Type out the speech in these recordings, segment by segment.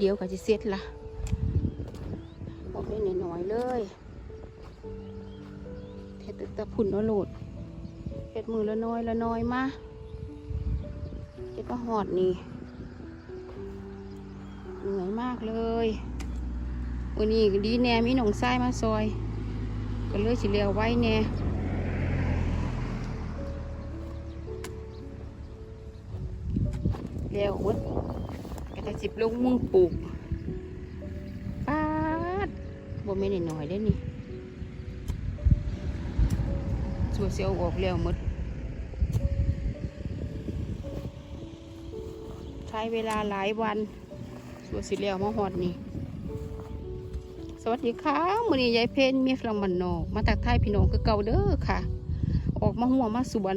เดียวก็จะเสร็จละบอกได้หน่อยๆเลยเทตึกตะพุ่นเอาโหลดเฮ็ดมือละน้อยละน้อยมาเจ็ดมาหอดนี่เหนื่อยมากเลยวันนี้ดีแน่มีหนองทรายมาซอย ก็เลยสิเลียวไว้แน่เลียวหมด สิบลงมือปลูกป้าดบ่ไม่นหน่อยได้นี่สัวเสียวออกแล้วหมดใช้เวลาหลายวันสัวสิเลียวมาหอดนี่สวัสดีค่ะมือนี้ยายเพนเมียฝรั่งบันนอกมาตักท้ายพี่น้องคือเก่าเด้อค่ะ ออกมาหัวมาสวน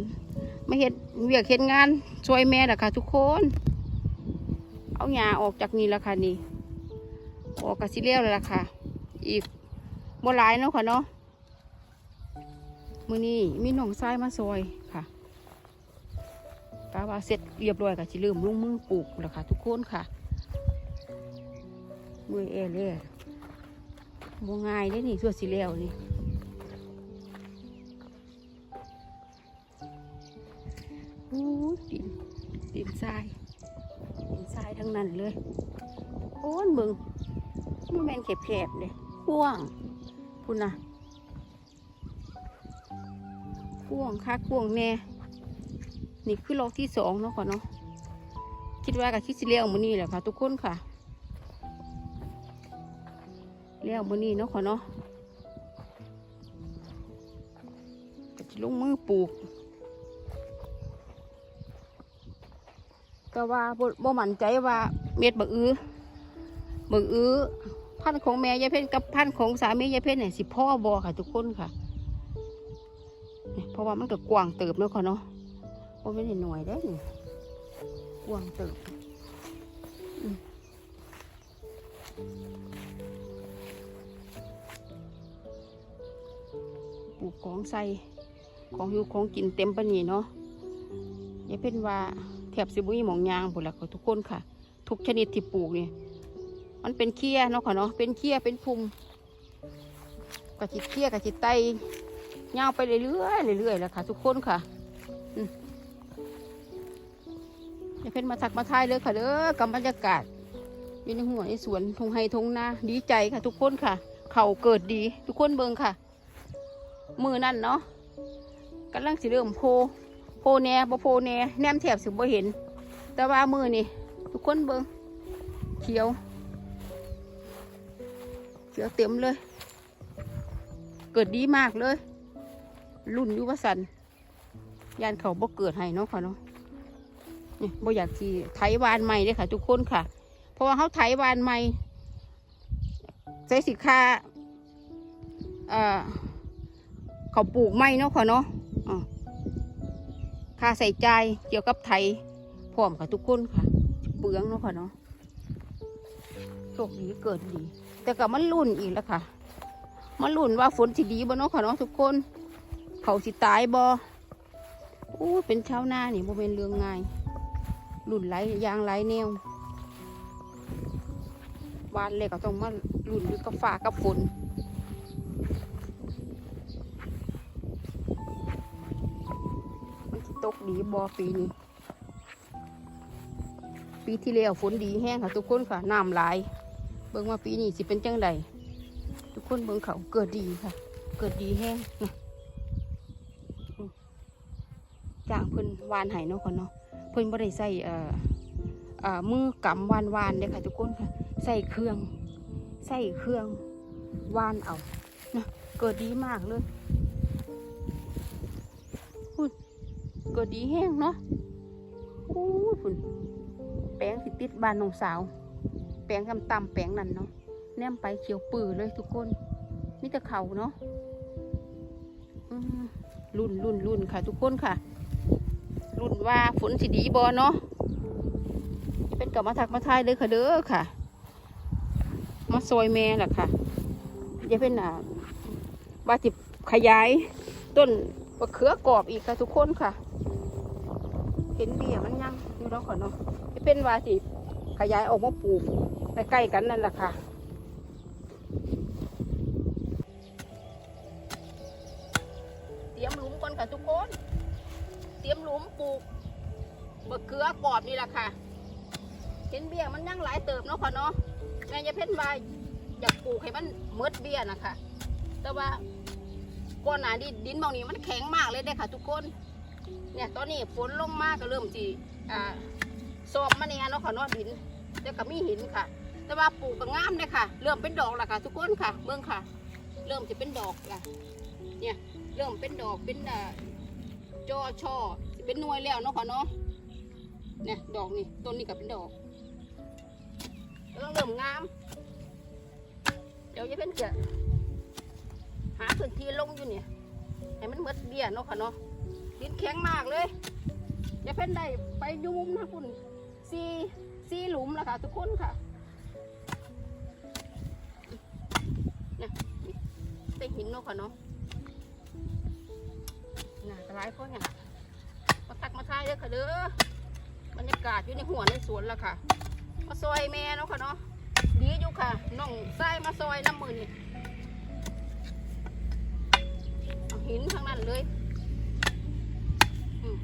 มาเฮ็ดเวียกเฮ็ดงานช่วยแม่ละค่ะทุกคน หญ้าออกจากนี่ละค่ะนี่ ออกกระสิเลี้ยวเลยล่ะค่ะ อีกบ่หลายเนาะค่ะเนาะมือนี้มีหนองทรายมาซอยค่ะกาว่าเสร็จเรียบร้อยก็สิเริ่มลุงมือปลูกแล้วค่ะ ทุกคนค่ะ มือเอเล่บ่ง่ายได้นี่ส่วนสีเหลวนี่อู้ดินดินทราย ทรายทั้งนั้นเลย โอ้นเบิงมันแมนแคบๆเลยกว้างคุณนะกว้างค่ากว้างแน่ นี่คือล็อกที่สองเนาะก่อนเนาะ คิดว่ากับคิดสิเหลวมือนี่แหละค่ะ ทุกคนค่ะ เลี้ยวมือนี้เนาะขอเนาะจะลงมือปลูก ก็ว่าบ่มั่นใจว่าเม็ดบักอื้อบักอื้อพันธุ์ของแม่ยายเพ่นกับพันธุ์ของสามียายเพ่นเนี่ยสิพ่อบอค่ะทุกคนค่ะเพราะว่ามันก็กว้างเติบเนาะค่ะเนาะเพราะไม่ได้หน่อยได้นี่กว้างเติบปลูกของใส่ของอยู่ของกินเต็มปะนี่เนาะย่าเป็นว่า บสิบุยหมองยางบุหลักทุกคนค่ะ ทุกชนิดที่ปลูกนี่มันเป็นเคี้ยเนาะค่ะเนาะเป็นเคี้ยเป็นภูมิกระจิตเคี้ยกระจิตไตยาวไปเรื่อยๆเรื่อยๆแล้วค่ะ ทุกคนค่ะอย่าเป็นมาถักมาทายเลยค่ะเด้อกับบรรยากาศอยู่ในหัวในสวนทงไฮทงนาดีใจค่ะ ทุกคนค่ะ เข่าเกิดดี ทุกคนเบิงค่ะ มือนั่นเนาะกำลังสิเริ่มโพ พแน่บ่โพแน่แนมแถบสิบ่เห็น แต่ว่ามือนี่ทุกคนเบิงเขียว เขียวเต็มเลย เกิดดีมากเลย รุ่นยุวสันยานเขาบ่เกิดให้เนาะค่ะเนาะนี่บ่อยากที่ไถวานใหม่เลยค่ะ ทุกคนค่ะ เพราะว่าเขาไถวานใหม่ใช้สิค่าเอ่อเขาปลูกไม่เนาะค่ะเนาะ ค่าใส่ใจเกี่ยวกับไทยพร้อมค่ะทุกคนค่ะ เปลืองเนาะค่ะเนาะโชคดีเกิดดี แต่กับมันรุ่นอีกแล้วค่ะ มันรุ่นว่าฝนสิดีบ่เนาะค่ะเนาะทุกคน เขาสิตายบ่อู้เป็นชาวนานี่บ่เป็นเรื่องง่ายรุ่นไหลยางไหลแนววานเลยก็ต้องมารุ่นด้วยกับฟ้ากับฝน มันสิ ตกดีบอปีนี้ ปีที่แล้วฝนดีแห้งค่ะ ทุกคนค่ะน้ำหลายเบิ่งว่าปีนี้สิเป็นจังใดทุกคนเบิ่งเขาเกิดดีค่ะ เกิดดีแห้งนะจ้างเพิ่นวานไห้เนาะค่ะเนาะเพิ่นบ่ได้ใส่เอ่อเอ่อมือกำวานวานเด้อค่ะ ทุกคนค่ะใส่เครื่อง ใส่เครื่องวานเอานะเกิดดีมากเลย กิดดีแห้งเนาะโอ้ฝุ่นแปลงสิติดบ้านน้องสาว แปลงกำตำแปลงนั่นเนาะแนมไปเขียวปื้อเลยทุกคนนี่แต่เขาเนาะรุ่นรุ่นรุ่นค่ะ ทุกคนค่ะ รุ่นว่าฝนสิดีบอเนาะเป็นกับมาทักมาทายเลยค่ะเด้อค่ะ มาซอยแม่แหละค่ะอย่าเป็นอ่าบาติบขยาย ต้นมะเขือกรอบอีกค่ะทุกคนค่ะ เห็นเบี้ยมันยังอยู่แล้วก่อนเนาะจะเป็นว่าสิขยายออกมาปลูกใกล้ๆกันนั่นแหละค่ะเตรียมหลุมก่อนค่ะทุกคน เตรียมหลุมปลูกบะเขือกรอบนี่แหละค่ะ เห็นเบี้ยมันยังหลายเติบเนาะค่ะเนาะแม่จะเพ่นมาอยากปลูกให้มันเมดเบี้ยนะคะแต่ว่าก่อนหนาดินบางนี้มันแข็งมากเลยเด้ค่ะทุกคน เนี่ยตอนนี้ฝนลงมากก็เริ่มจีอ่าสอบมาเนี่ยเนาะค่ะเนาะดินแต่ก็มีหินค่ะ แต่ว่าปลูกก็งามเลยค่ะ เริ่มเป็นดอกแล้วค่ะทุกคนค่ะเมืองค่ะ เริ่มจะเป็นดอกละเนี่ยเริ่มเป็นดอกเป็นอ่าจอช่อสิเป็นหน่วยแล้วเนาะค่ะเนาะเนี่ยดอกนี่ต้นนี้ก็เป็นดอกกำลังเริ่มงาม เดี๋ยวจะเป็นจะหาพื้นที่ลงอยู่เนี่ยให้มันเมือนเบี้ยเนาะค่ะเนาะ ดินแข็งมากเลยจะเป็นได้ไปยุ่มุมนะคุณซีซีหลุมแล้วค่ะ ทุกคนค่ะนี่ยเต็หินเนาะค่ะเนาะน่ากระไรเพราะเนี่ยมาตักมาทายเด้อค่ะเด้อบรรยากาศอยู่ในหัวในสวนแล้วค่ะ มาซอยแม่เนาะค่ะเนาะดีอยู่ค่ะน้องไส้มาซอยน้ำมือนี่หินทั้งนั้นเลย อืม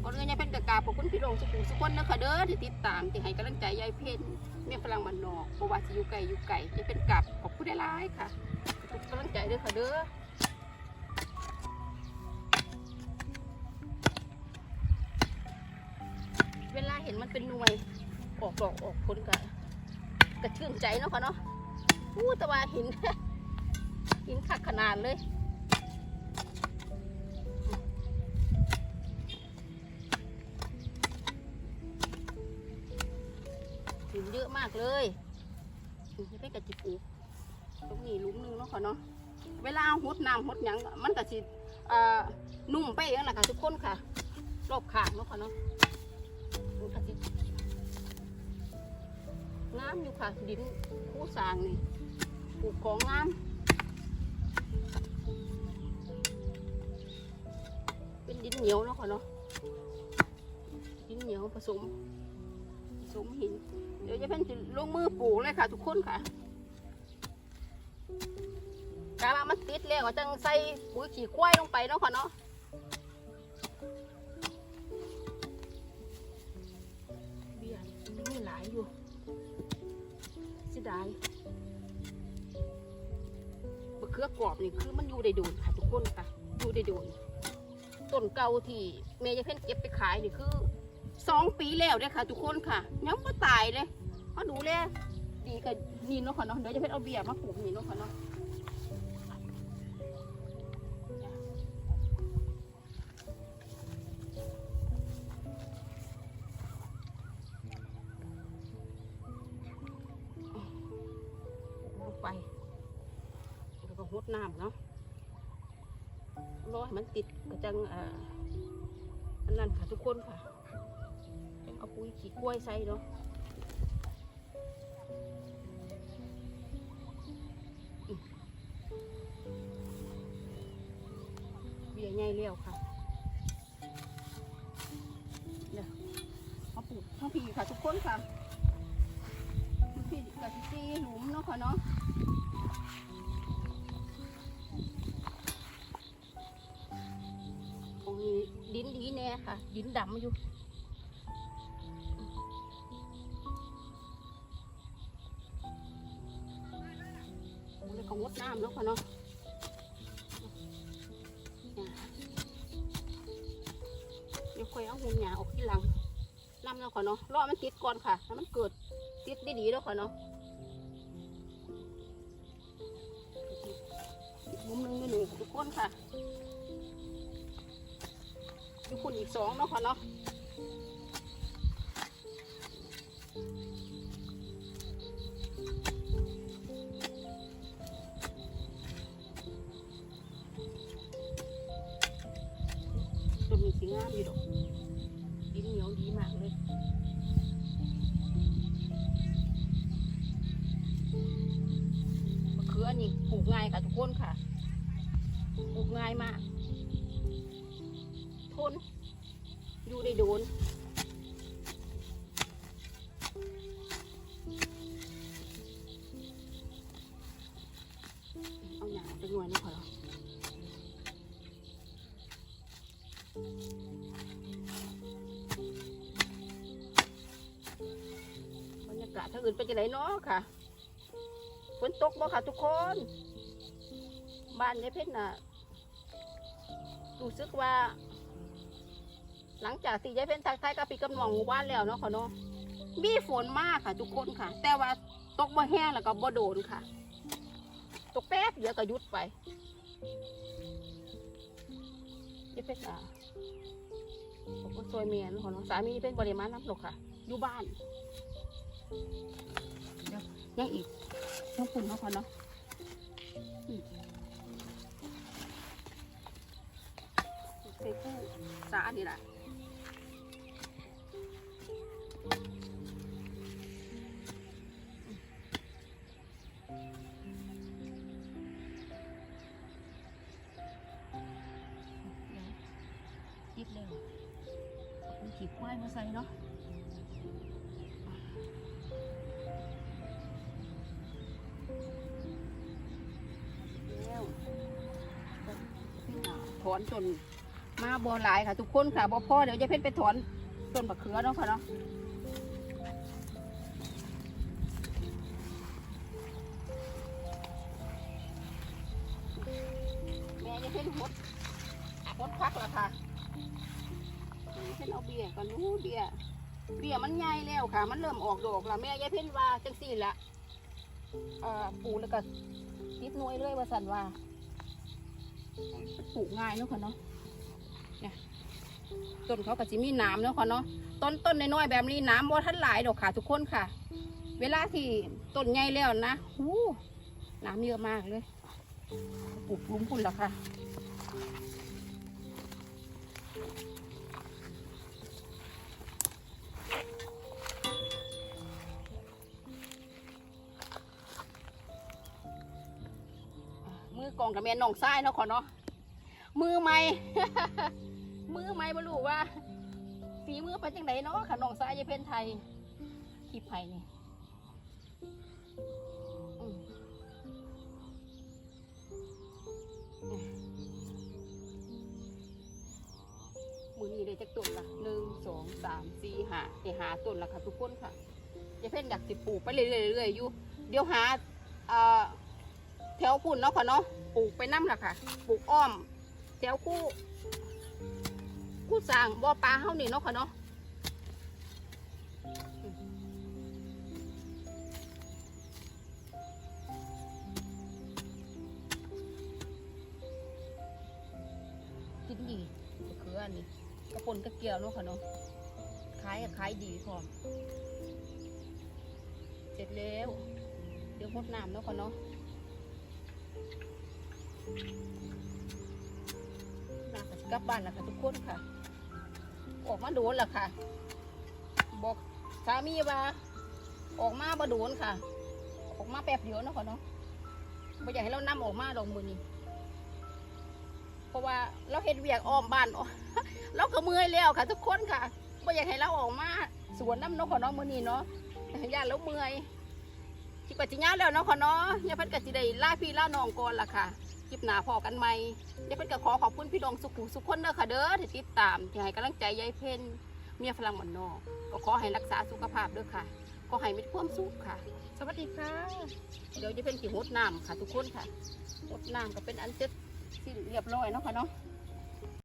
เอาเรื่องยายเพ็ญกะกาขอบคุณพี่หลวงสุขุมสุขคนนะค่ะเด้อที่ติดตามที่ให้กำลังใจยายเพ็ญเมียพลังมันนอกเพราะว่าจะอยู่ไกลอยู่ไกลยายเพ็ญกลับขอบคุณได้ร้ายค่ะกำลังใจเด้อค่ะเด้อเวลาเห็นมันเป็นหน่วยออกดอกออกผลกะกระชื่นใจเนาะค่ะเนาะอู้ต่ว่าหินหินคักขนาดเลย หินเยอะมากเลยไม่ได้กระจิบอูตรงนี้ลุ้มหนึงเนาะค่ะเนาะ เวลาหดน้ำหดหยังมันก็สิเอ่อนุ่มไปอย่างนะค่ะทุกคนค่ะ รอบข้างเนาะค่ะเนาะมันก็สิงามอยู่ค่ะดินคู่สางนี่ปลูกของงามเป็นดินเหนียวเนาะค่ะเนาะดินเหนียวผสม สมหิน เดี๋ยวจะเพิ่นจะลงมือปลูกเลยค่ะ ทุกคนค่ะกาว่ามันติดแล้วก็จังใส่ปุ๋ยขี้ควายลงไปเนาะค่ะเนาะเบี้ยมีหลายอยู่เสียดายมะเขือกรอบนี่คือมันอยู่ได้โดนค่ะทุกคนค่ะ อยู่ได้โดนต้นเก่าที่เมย์จะเพ่นเก็บไปขายนี่คือ สองปีแล้วเด้อค่ะ ทุกคนค่ะยังไม่ตายเลยเขาดูแลดีกับนี่เนาะค่ะเนาะเดี๋ยวจะเพ่นเอาเบี้ยมาปลูกนี่เนาะค่ะเนาะไปแล้วก็หดน้ำเนาะรอให้มันติดกระจังอ่ออันนั้นค่ะทุกคนค่ะ เอาปุ๋ยขี้กล้วยใส่เนาะเบี้ยใหญ่เลี้ยวค่ะเดี๋ยวเอาปลูกทั้งพี่ค่ะทุกคนค่ะพี่กับที่ตีหลุมเนาะค่ะเนาะตรงนี้ดินดีแน่ค่ะ ดินดำอยู่ ดน้ำแล้วค่ะเนาะเดี๋ยวค่อยเอาหุ่นหยาออกที่หลังนำแล้วค่ะเนาะรอมันติดก่อนค่ะถ้ามันเกิดติดดีๆแล้วค่ะเนาะมุมหนึงนี่หนึ่งทุกคนค่ะอยู่คุณอีกสองเนาะค่ะเนาะ งามอยู่ดอกดินเหนียวดีมากเลยมะเขือนี่ปลูกง่ายค่ะทุกคนค่ะปลูกง่ายมาก บรรยากาศทางอื่นเป็นจังไหนเนาะค่ะฝนตกบ่ค่ะทุกคน บ้านยายเพชรน่ะรู้สึกว่า หลังจากสี่ยายเพชรทักทายกับพี่กำนองหมู่บ้านแล้วเนาะค่ะเนาะมีฝนมากค่ะ ทุกคนค่ะ แต่ว่าตกบ่แห้งแล้วก็บ่โดนค่ะ ตกแป๊บเดียวก็หยุดไปยายเพชรอะ ผมก็ซวยเมียนของน้องสามีเป็นบริมาน้ำหลกค่ะ อยู่บ้านเดี๋ยวยังอีกต้องปุ่มเขาค่ะเนาะใส่คู่สานี่แหละ ขีดควายมาใส่เนาะแล้วถอนจนมาบ่หลายค่ะ ทุกคนค่ะบ่พอเดี๋ยวจะเพ่นไปถอนต้นมะเขือเนาะค่ะเนาะแม่จะเพ่นหดหดพักละค่ะแม่ เพ่นเอาเบี้ยก่อนนู้เบี้ยเบี้ยมันใหญ่แล้วค่ะ มันเริ่มออกดอกแล้วแม่ยายเพ่นว่าจังสี่ละเอ่อปลูกแล้วก็ติดหน่วยเลยว่าสันว่าปลูกง่ายเนาะค่ะเนาะเนี่ยต้นเขาก็จะมีน้ำเนาะค่ะเนาะต้นต้นน้อยๆแบบนี้น้ำว่าท่านหลายดอกค่ะทุกคนค่ะ เวลาที่ต้นใหญ่แล้วนะหูน้ำเยอะมากเลยปลูกลุ้มพุ่นแล้วค่ะ ม่น้องซ้ายเนาะค่ะเนาะมือใหม่ มือใหม่บ่รู้ว่าฝีมือเป็นจังไดเนาะค่ะน้องซ้ายยายเพนไทยคลิปไผ่นี่มือนี้ได้จักต้นละหนึ่งสองสามสี่ห้าไอ้หาต้นละค่ะทุกคนค่ะยายเพ่นอยากสิปลูกไปเรื่อยๆอยู่ เดี๋ยวหาเอ่อ วพุ่นเนาะค่ะเนาะปลูกไปน้ำละค่ะปลูกอ้อมแถวคู่คู่สางบ่อปลาเฮานี่เนาะค่ะเนาะกินดีมะเขืออันนี้กระปนกระเกียวเนาะค่ะเนาะขายก็ขายดีพร้อมเสร็จแล้ว เดี๋ยวหดน้ำเนาะค่ะเนาะ น้ำก็สิกลับบ้านแล้วค่ะทุกคนค่ะ ออกมาโดนแล้วค่ะ บอกสามีว่าออกมาบ่โดนค่ะ ออกมาแป๊บเดียวเนาะค่ะเนาะไม่อยากให้เรานำออกมาดอกมือนี้เพราะว่าเราเห็นเวียกอ้อมบ้านเราก็เมื่อยแล้วค่ะ ทุกคนค่ะไม่อยากให้เราออกมาสวนน้ำเนกขอน้องมือนี้เนาะย่านเราเมื่อย คิดว่าจิญาแล้วเนาะขอเนาะยายเพิ่นก็สิได้ล่าพี่ล่าน้องก่อนล่ะค่ะคลิปหน้าพอกันใหม่ยายเพิ่นก็ขอขอบคุณพี่น้องสุขุสุขคนเด้อค่ะเด้อที่ติดตามที่ให้กำลังใจยายเพิ่นเมียฝรั่งหมันนอกก็ขอให้รักษาสุขภาพด้อค่ะขอให้มีความสุขค่ะ สวัสดีค่ะ เดี๋ยวยายเพิ่นสิหดน้ำค่ะ ทุกคนค่ะหดน้ำก็เป็นอันเสร็จสิ้นเรียบร้อยเนาะค่ะเนาะ